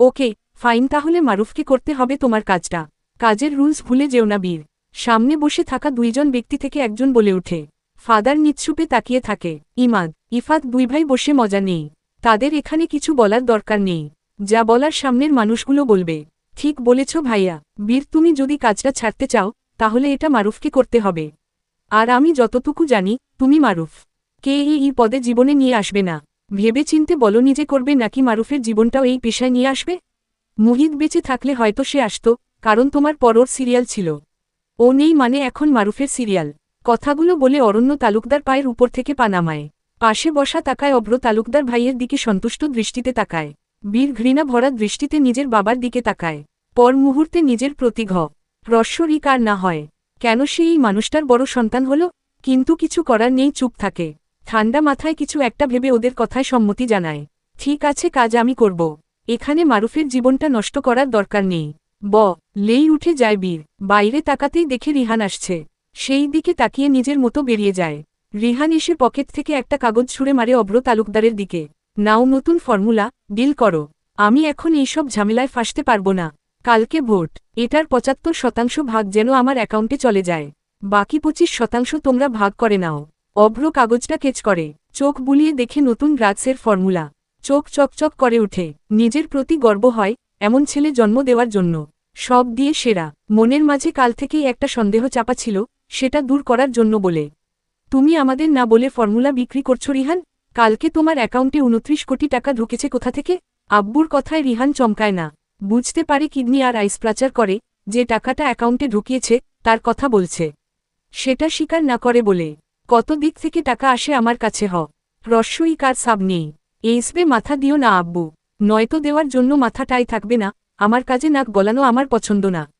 ওকে, fine তাহলে মারুফকে করতে হবে তোমার কাজটা। কাজের রুলস ভুলে যেও না বীর। সামনে বসে থাকা দুইজন ব্যক্তি থেকে একজন বলে ওঠে। ফাদার নিচ্ছুপে তাকিয়ে থাকে। ইমাদ, ইফাত দুই ভাই বসে মজা নেই। তাদের এখানে কিছু বলার দরকার নেই। যা বলার সামনের মানুষগুলো বলবে। ঠিক বলেছ ভাইয়া। বীর, তুমি যদি কাজটা ছাড়তে চাও, তাহলে এটা মারুফকে করতে হবে। আর আমি যতটুকু জানি, তুমি মারুফ। কে এই পদে জীবনে নিয়ে আসবে না। ভেবে চিনতে বলো নিজে করবে নাকি মারুফের জীবনটাও এই পেশায় নিয়ে আসবে? মুহিত বেঁচে থাকলে হয়তো সে আসত, কারণ তোমার পরর সিরিয়াল ছিল। ও নেই মানে এখন মারুফের সিরিয়াল। কথাগুলো বলে অরণ্য তালুকদার পায়ের উপর থেকে পানামায় পাশে বসা তাকায় অব্র তালুকদার ভাইয়ের দিকে সন্তুষ্ট দৃষ্টিতে তাকায়। বীর ঘৃণা ভরা দৃষ্টিতে নিজের বাবার দিকে তাকায়। পর মুহূর্তে নিজের প্রতিঘ। রস্বরিক আর না হয়। কেন সে এই মানুষটার বড় সন্তান হল? কিন্তু কিছু করার নেই, চুপ থাকে। ঠান্ডা মাথায় কিছু একটা ভেবে ওদের কথায় সম্মতি জানায়। ঠিক আছে, কাজ আমি করব। এখানে মারুফের জীবনটা নষ্ট করার দরকার নেই। ব, লেই উঠে যায় বীর। বাইরে তাকাতেই দেখে রিহান আসছে। সেই দিকে তাকিয়ে নিজের মতো বেরিয়ে যায়। রিহান এসে পকেট থেকে একটা কাগজ ছুঁড়ে মারে অব্র তালুকদারের দিকে। নাও নতুন ফর্মুলা, ডিল করো। আমি এখন এইসব ঝামেলায় ফাঁসতে পারব না। কালকে ভোট। এটার পঁচাত্তর শতাংশ ভাগ যেন আমার অ্যাকাউন্টে চলে যায়। বাকি পঁচিশ শতাংশ তোমরা ভাগ করে নাও। অভ্র কাগজটা কেচ করে, চোখ বুলিয়ে দেখে নতুন ড্রাগসের ফর্মুলা। চোখ চকচক করে উঠে, নিজের প্রতি গর্ব হয়, এমন ছেলে জন্ম দেওয়ার জন্য। সব দিয়ে সেরা। মনের মাঝে কাল থেকেই একটা সন্দেহ চাপা ছিল, সেটা দূর করার জন্য বলে। তুমি আমাদের না বলে ফর্মুলা বিক্রি করছ রিহান? কালকে তোমার অ্যাকাউন্টে উনত্রিশ কোটি টাকা ঢুকেছে কোথা থেকে? আব্বুর কথায় রিহান চমকায় না। বুঝতে পারে কিডনি আর আইস প্রাচার করে, যে টাকাটা অ্যাকাউন্টে ঢুকিয়েছে, তার কথা বলছে। সেটা স্বীকার না করে বলে। কত দিক থেকে টাকা আসে আমার কাছে হ। রস্যই কার সাব নেই। এইসবে মাথা দিও না, আব্বু। নয়তো দেওয়ার জন্য মাথাটাই থাকবে না। আমার কাজে নাক গলানো আমার পছন্দ না।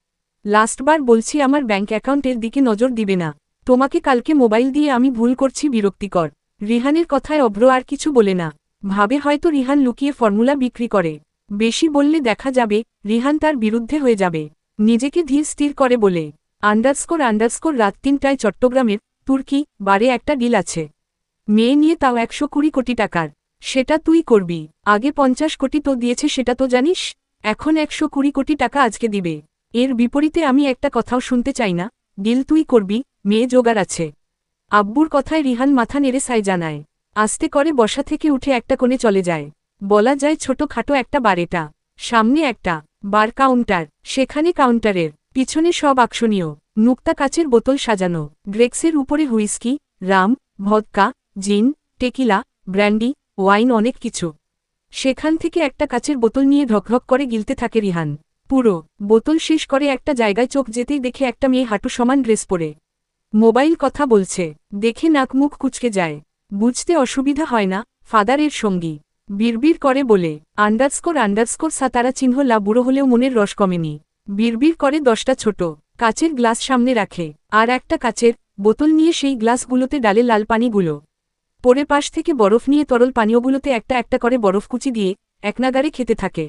লাস্টবার বলছি আমার ব্যাংক অ্যাকাউন্টের দিকে নজর দিবে না। তোমাকে কালকে মোবাইল দিয়ে আমি ভুল করছি, বিরক্তিকর। রিহানের কথায় অভ্র আর কিছু বলে না। ভাবে হয়তো রিহান লুকিয়ে ফর্মুলা বিক্রি করে। বেশি বললে দেখা যাবে, রিহান তার বিরুদ্ধে হয়ে যাবে। নিজেকে ধীর স্থির করে বলে। আন্ডারস্কোর আন্ডারস্কোর রাত তিনটায় চট্টগ্রামের তুর্কি বারে একটা ডিল আছে? মেয়ে নিয়ে তাও একশো কুড়ি কোটি টাকার। সেটা তুই করবি। আগে পঞ্চাশ কোটি তো দিয়েছে সেটা তো জানিস? এখন একশো কুড়ি কোটি টাকা আজকে দিবে। এর বিপরীতে আমি একটা কথাও শুনতে চাই না। ডিল তুই করবি, মেয়ে জোগাড় আছে। আব্বুর কথায় রিহান মাথা নেড়ে সাই জানায়। আস্তে করে বসা থেকে উঠে একটা কোণে চলে যায়। বলা যায় ছোট খাটো একটা বারেটা সামনে একটা। Bar counter. সেখানে কাউন্টারের। পিছনে সব আকর্ষণীয়। নুক্তা কাচের বোতল সাজানো। ড্রেক্সের উপরে হুইস্কি, রাম, ভদকা, জিন, টেকিলা, ব্র্যান্ডি, ওয়াইন অনেক কিছু। সেখান থেকে একটা কাচের বোতল নিয়ে ঢকঢক করে গিলতে থাকে রিহান। পুরো বোতল শেষ করে একটা জায়গায় চোখ যেতেই দেখে একটা মেয়ে হাঁটু সমান ড্রেস পরে। মোবাইল কথা বলছে, দেখে নাক মুখ কুচকে যায়। বুঝতে অসুবিধা হয় না ফাদারের সঙ্গী। বিড়বিড় করে বলে, আন্ডারস্কোর আন্ডারস্কোর, সাতারা চিহ্ন, লা বুড়ো হলেও মনের রস কমেনি। বিড়বিড় করে দশটা ছোট। কাচের গ্লাস সামনে রাখে, আর একটা কাচের বোতল নিয়ে সেই গ্লাসগুলোতে ডালে লাল পানিগুলো। পরে পাশ থেকে বরফ নিয়ে তরল পানীয়গুলোতে একটা একটা করে বরফ কুচি দিয়ে একনাগারে খেতে থাকে।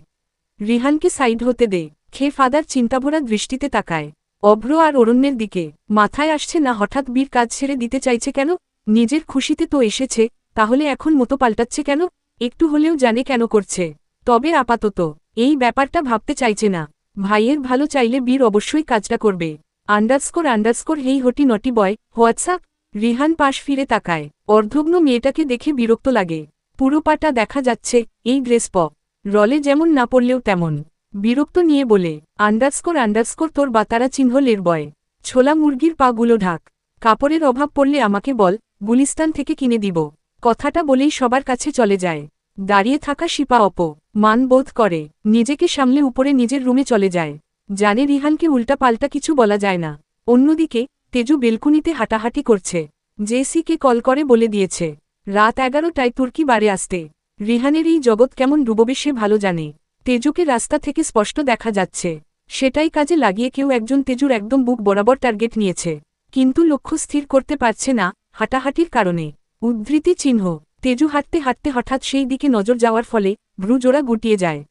রিহানকে সাইড হতে দে, খেয়ে ফাদার চিন্তাভরা দৃষ্টিতে তাকায়। অভ্র আর অরণ্যের দিকে মাথায় আসছে না হঠাৎ বীর কাজ ছেড়ে দিতে চাইছে কেন? নিজের খুশিতে তো এসেছে, তাহলে এখন মতো পাল্টাচ্ছে কেন? একটু হলেও জানে কেন করছে। তবে আপাতত, এই ব্যাপারটা ভাবতে চাইছে না। ভাইয়ের ভালো চাইলে বীর অবশ্যই কাজটা করবে। আন্ডারস্কোর আন্ডারস্কোর, হেই হটি নটি বয়, হোয়াটসঅ্যাপ? রিহান পাশ ফিরে তাকায়। অর্ধগ্ন মেয়েটাকে দেখে বিরক্ত লাগে। পুরো পাটা দেখা যাচ্ছে, এই ড্রেস প। রলে যেমন না পড়লেও তেমন। বিরক্ত নিয়ে বলে, আন্ডারস্কোর আন্ডারস্কোর, তোর বাতারা চিহ্ন লের বয়। ছোলা মুরগির পাগুলো ঢাক। কাপড়ের অভাব পড়লে আমাকে বল, গুলিস্তান থেকে কিনে দিব। কথাটা বলেই সবার কাছে চলে যায়। দাঁড়িয়ে থাকা শিপা অপ। মান বোধ করে, নিজেকে সামলে উপরে নিজের রুমে চলে যায়। জানে রিহানকে উল্টা পাল্টা কিছু বলা যায় না। অন্যদিকে, তেজু বেলকুনিতে হাঁটাহাঁটি করছে। জেসিকে কল করে বলে দিয়েছে, রাত এগারোটায় তুর্কি বারে আসতে। রিহানের এই জগৎ কেমন ডুববে সে ভালো জানে। তেজুকে রাস্তা থেকে স্পষ্ট দেখা যাচ্ছে। সেটাই কাজে লাগিয়ে কেউ একজন তেজুর একদম বুক বরাবর টার্গেট নিয়েছে। কিন্তু লক্ষ্য স্থির করতে পারছে না হাঁটাহাঁটির কারণে। উদ্ধৃতি চিহ্ন, তেজু হাঁটতে হাঁটতে হঠাৎ সেই দিকে নজর যাওয়ার ফলে ভ্রুজোড়া গুটিয়ে যায়।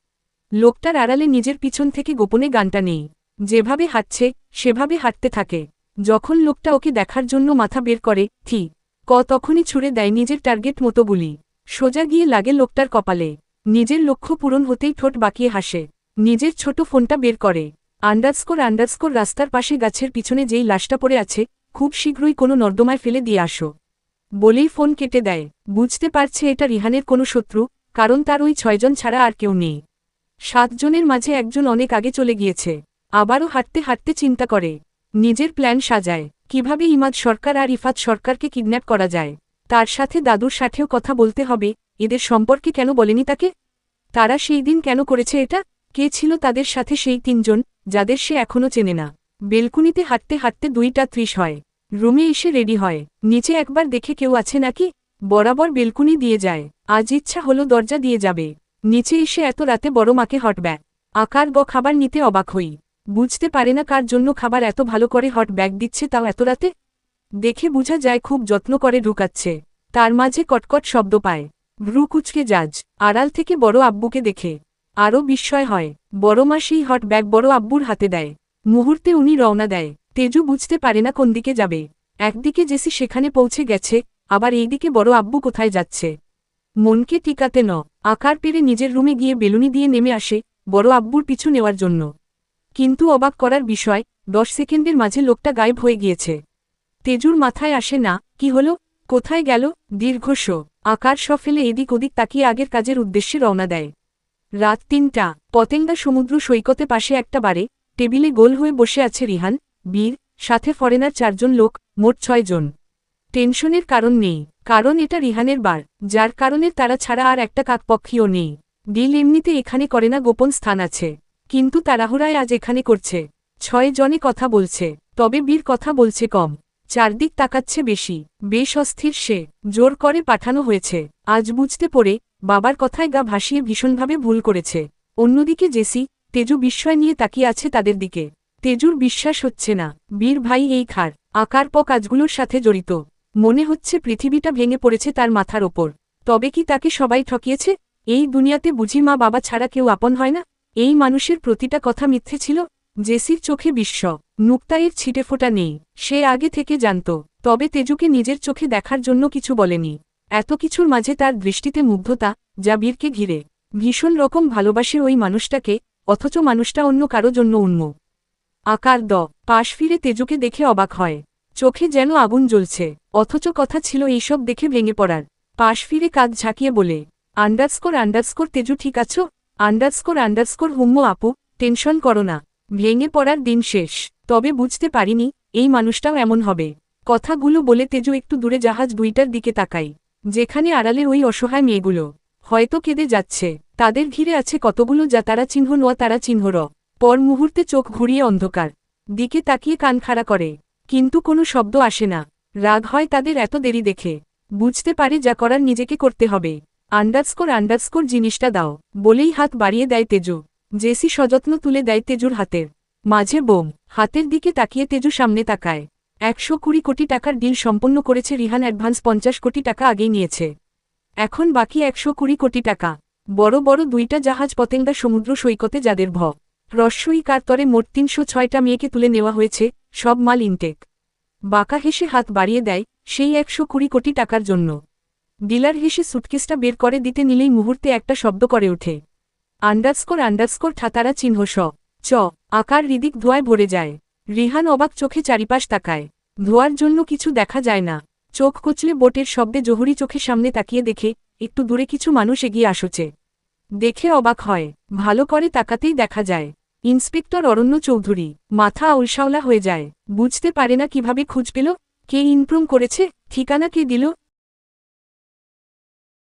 লোকটার আড়ালে নিজের পিছন থেকে গোপনে গানটা নেই। যেভাবে হাঁটছে, সেভাবে হাঁটতে থাকে। যখন লোকটা ওকে দেখার জন্য মাথা বের করে থি ক তখনই ছুড়ে দেয় নিজের টার্গেট মতো গুলি। সোজা গিয়ে লাগে লোকটার কপালে। নিজের লক্ষ্য পূরণ হতেই ঠোঁট বাঁকিয়ে হাসে। নিজের ছোট ফোনটা বের করে। আন্ডারস্কোর আন্ডারস্কোর রাস্তার পাশে গাছের পিছনে যেই লাশটা পড়ে আছে, খুব শীঘ্রই কোনো নর্দমায় ফেলে দিয়ে আসো। বলেই ফোন কেটে দেয়। বুঝতে পারছে এটা রিহানের কোনো শত্রু কারণ তার ওই ছয়জন ছাড়া আর কেউ নেই। সাতজনের মাঝে একজন অনেক আগে চলে গিয়েছে, আবারও হাঁটতে হাঁটতে চিন্তা করে, নিজের প্ল্যান সাজায়, কীভাবে ইমাদ সরকার আর ইফাত সরকারকে কিডন্যাপ করা যায়, তার সাথে দাদুর সাথেও কথা বলতে হবে, এদের সম্পর্কে কেন বলেনি তাকে? তারা সেই দিন কেন করেছে এটা? কে ছিল তাদের সাথে সেই তিনজন, যাদের সে এখনও চেনে না? বেলকুনিতে হাঁটতে হাঁটতে দুইটা ত্রিশ হয়, রুমে এসে রেডি হয়, নিচে একবার দেখে কেউ আছে নাকি? বরাবর বেলকুনি দিয়ে যায়। আজ ইচ্ছা হলো দরজা দিয়ে যাবে। নিচে এসে এত রাতে বড় মাকে হট ব্যাগ আকার গ খাবার নিতে অবাক হই। বুঝতে পারে না কার জন্য খাবার এত ভালো করে হট ব্যাগ দিচ্ছে তাও এত রাতে? দেখে বোঝা যায় খুব যত্ন করে ঢুকাচ্ছে। তার মাঝে কটকট শব্দ পায়। ভ্রু কুচকে যাজ আড়াল থেকে বড় আব্বুকে দেখে। আরও বিস্ময় হয়। বড় মা সেই হট ব্যাগ বড় আব্বুর হাতে দেয়। মুহূর্তে উনি রওনা দেয়। তেজু বুঝতে পারে না কোন দিকে যাবে। একদিকে জেসি সেখানে পৌঁছে গেছে। আবার এইদিকে বড় আব্বু কোথায় যাচ্ছে? মনকে টিকাতে ন। আকার পেরে নিজের রুমে গিয়ে বেলুনি দিয়ে নেমে আসে বড় আব্বুর পিছু নেওয়ার জন্য। কিন্তু অবাক করার বিষয়, দশ সেকেন্ডের মাঝে লোকটা গায়েব হয়ে গিয়েছে। তেজুর মাথায় আসে না, কি হলো? কোথায় গেল? দীর্ঘশ আকার স ফেলে এদিক ওদিক তাকিয়ে আগের কাজের উদ্দেশ্যে রওনা দেয়। রাত তিনটা, পতেঙ্গা সমুদ্র সৈকতে পাশে একটা বারে, টেবিলে গোল হয়ে বসে আছে রিহান, বীর, সাথে ফরেনার চারজন লোক, মোট ছয়জন। টেনশনের কারণ নেই, কারণ এটা রিহানের বার, যার কারণে তারা ছাড়া আর একটা কাকপক্ষীও নেই। ডিল এমনিতে এখানে করে না, গোপন স্থান আছে। কিন্তু তাড়াহুড়ায় আজ এখানে করছে। ছয় জনে কথা বলছে, তবে বীর কথা বলছে কম। চারদিক তাকাচ্ছে বেশি, বেশ অস্থির সে, জোর করে পাঠানো হয়েছে। আজ বুঝতে পড়ে, বাবার কথায় গা ভাসিয়ে ভীষণভাবে ভুল করেছে। অন্যদিকে জেসি, তেজু বিস্ময় নিয়ে তাকিয়ে আছে তাদের দিকে। তেজুর বিশ্বাস হচ্ছে না, বীর ভাই এই খার, আকার কাজগুলোর সাথে জড়িত। মনে হচ্ছে পৃথিবীটা ভেঙে পড়েছে তার মাথার ওপর। তবে কি তাকে সবাই ঠকিয়েছে? এই দুনিয়াতে বুঝি মা বাবা ছাড়া কেউ আপন হয় না? এই মানুষের প্রতিটা কথা মিথ্যে ছিল। জেসির চোখে বিশ্ব। নুক্তায়ের ছিটেফোঁটা নেই। সে আগে থেকে জানত। তবে তেজুকে নিজের চোখে দেখার জন্য কিছু বলেনি। এত কিছুর মাঝে তার দৃষ্টিতে মুগ্ধতা, যা বীরকে ঘিরে। ভীষণ রকম ভালোবাসে ওই মানুষটাকে, অথচ মানুষটা অন্য কারও জন্য উন্ম। আকার দ। পাশ ফিরে তেজুকে দেখে অবাক হয়। চোখে যেন আগুন জ্বলছে। অথচ কথা ছিল এইসব দেখে ভেঙে পড়ার। পাশ ফিরে কাঁধ ঝাঁকিয়ে বলে, আন্ডারস্কোর আন্ডারস্কোর, তেজু ঠিক আছো? আন্ডারস্কোর আন্ডারস্কোর, হুম্ম আপু, টেনশন করো না। ভেঙে পড়ার দিন শেষ। তবে বুঝতে পারিনি, এই মানুষটাও এমন হবে। কথাগুলো বলে তেজু একটু দূরে জাহাজ দুইটার দিকে তাকাই যেখানে আড়ালে ওই অসহায় মেয়েগুলো। হয়তো কেঁদে যাচ্ছে। তাদের ঘিরে আছে কতগুলো যা তারা চিহ্ন নোয়া তারা চিহ্ন র পর মুহূর্তে চোখ ঘুরিয়ে অন্ধকার। দিকে তাকিয়ে কান খাড়া করে। কিন্তু কোনো শব্দ আসে না। রাগ হয় তাদের এত দেরি দেখে। বুঝতে পারে যা করার নিজেকে করতে হবে। আন্ডারস্কোর আন্ডারস্কোর জিনিসটা দাও। বলেই হাত বাড়িয়ে দেয় তেজু। জেসি সযত্ন তুলে দেয় তেজুর হাতের মাঝে বোম। হাতের দিকে তাকিয়ে তেজু সামনে তাকায়। একশো কুড়ি কোটি টাকার ডিল সম্পন্ন করেছে রিহান অ্যাডভান্স পঞ্চাশ কোটি টাকা আগেই নিয়েছে। এখন বাকি একশো কুড়ি কোটি টাকা। বড় বড় দুইটা জাহাজ পতেঙ্গা সমুদ্র সৈকতে যাদের ভ রস্যই কারতরে মোট তিনশো ছয়টা মেয়েকে তুলে নেওয়া হয়েছে সব মাল ইনটেক বাঁকা হেসে হাত বাড়িয়ে দেয় সেই একশো কুড়ি কোটি টাকার জন্য। ডিলার হেসে সুটকেসটা বের করে দিতে নিলেই মুহূর্তে একটা শব্দ করে ওঠে। আন্ডারস্কোর আন্ডারস্কোর ঠাতারা চিহ্ন স। চ, আকার হৃদিক ধোয়ায় ভরে যায়। রিহান অবাক চোখে চারিপাশ তাকায়। ধোয়ার জন্য কিছু দেখা যায় না। চোখ কচলে বোটের শব্দে জহুরি চোখে সামনে তাকিয়ে দেখে একটু দূরে কিছু মানুষ এগিয়ে আসছে। দেখে অবাক হয়। ভালো করে তাকাতেই দেখা যায়। ইন্সপেক্টর অরণ্য চৌধুরী, মাথা উলসাওলা হয়ে যায়। বুঝতে পারে না কীভাবে খুঁজ পেল, কে ইনপ্রুম করেছে, ঠিকানা কে দিল